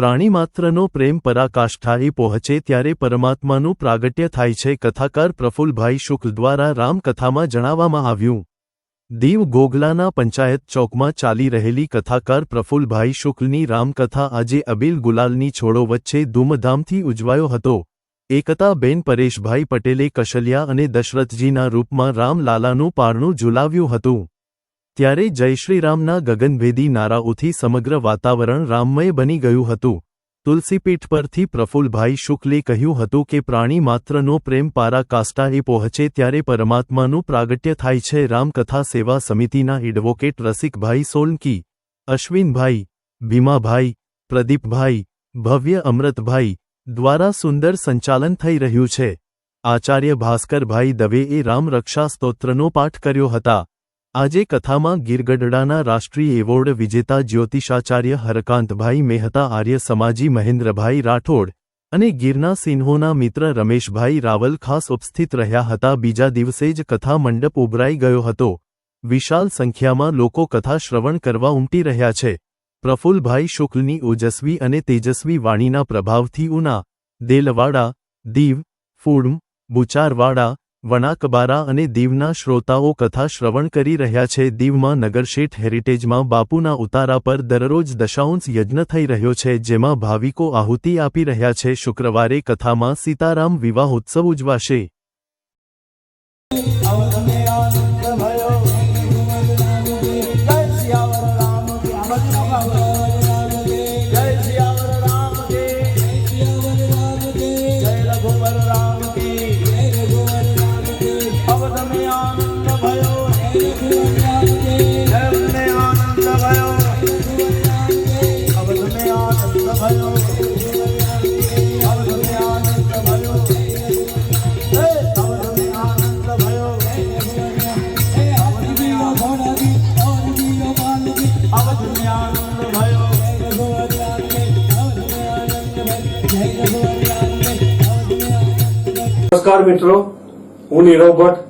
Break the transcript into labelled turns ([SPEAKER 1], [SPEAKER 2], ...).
[SPEAKER 1] પ્રાણી માત્રનો પ્રેમ પરાકાષ્ઠાએ પહોંચે ત્યારે પરમાત્માનું પ્રાગટ્ય થાય છે, કથાકાર પ્રફુલભાઈ શુક્લ દ્વારા રામકથામાં જણાવવામાં આવ્યું. દીવ ગોગલાના પંચાયત ચોકમાં ચાલી રહેલી કથાકાર પ્રફુલભાઈ શુક્લની રામકથા આજે અબીલ ગુલાલની છોડો વચ્ચે ધૂમધામથી ઉજવાયો હતો. એકતાબેન પરેશભાઈ પટેલે કશલ્યા અને દશરથજીના રૂપમાં રામલાલાનું પારણું ઝુલાવ્યું હતું. ત્યારે જય શ્રીરામના ગગનભેદી નારાઓથી સમગ્ર વાતાવરણ રામમય બની ગયું હતું. તુલસીપીઠ પરથી પ્રફુલભાઈ શુક્લે કહ્યું હતું કે પ્રાણી માત્રનો પ્રેમ પારાકાષ્ઠાએ પહોંચે ત્યારે પરમાત્માનું પ્રાગટ્ય થાય છે. રામકથા સેવા સમિતિના એડવોકેટ રસિકભાઈ સોલંકી, અશ્વિનભાઈ, ભીમાભાઈ, પ્રદીપભાઈ, ભવ્ય અમૃતભાઈ દ્વારા સુંદર સંચાલન થઈ રહ્યું છે. આચાર્ય ભાસ્કરભાઈ દવેએ રામરક્ષા સ્તોત્રનો પાઠ કર્યો હતા. આજે કથામાં ગીરગઢડાના રાષ્ટ્રીય એવોર્ડ વિજેતા જ્યોતિષાચાર્ય હરકાંતભાઈ મહેતા, આર્ય સમાજી મહેન્દ્રભાઈ રાઠોડ અને ગીરના સિંહોના મિત્ર રમેશભાઈ રાવલ ખાસ ઉપસ્થિત રહ્યા હતા. બીજા દિવસે જ કથા મંડપ ઉભરાઈ ગયો હતો. વિશાલ સંખ્યામાં લોકો કથા શ્રવણ કરવા ઉમટી રહ્યા છે. પ્રફુલ્લભાઈ શુક્લની ઓજસ્વી અને તેજસ્વી વાણીના પ્રભાવથી ઉના, દેલવાડા, દીવ, ફૂડમ, બુચારવાડા વણાકબારા અને દીવના શ્રોતાઓ કથા શ્રવણ કરી રહ્યા છે. દીવમાં નગરશેઠ હેરિટેજમાં બાપુના ઉતારા પર દરરોજ દશાંશ યજ્ઞ થઈ રહ્યો છે, જેમાં ભાવિકો આહુતિ આપી રહ્યા છે. શુક્રવારે કથામાં સીતારામ વિવાહોત્સવ ઉજવાશે.
[SPEAKER 2] નમસ્કાર મિત્રો હું નીરવ ભટ્ટ.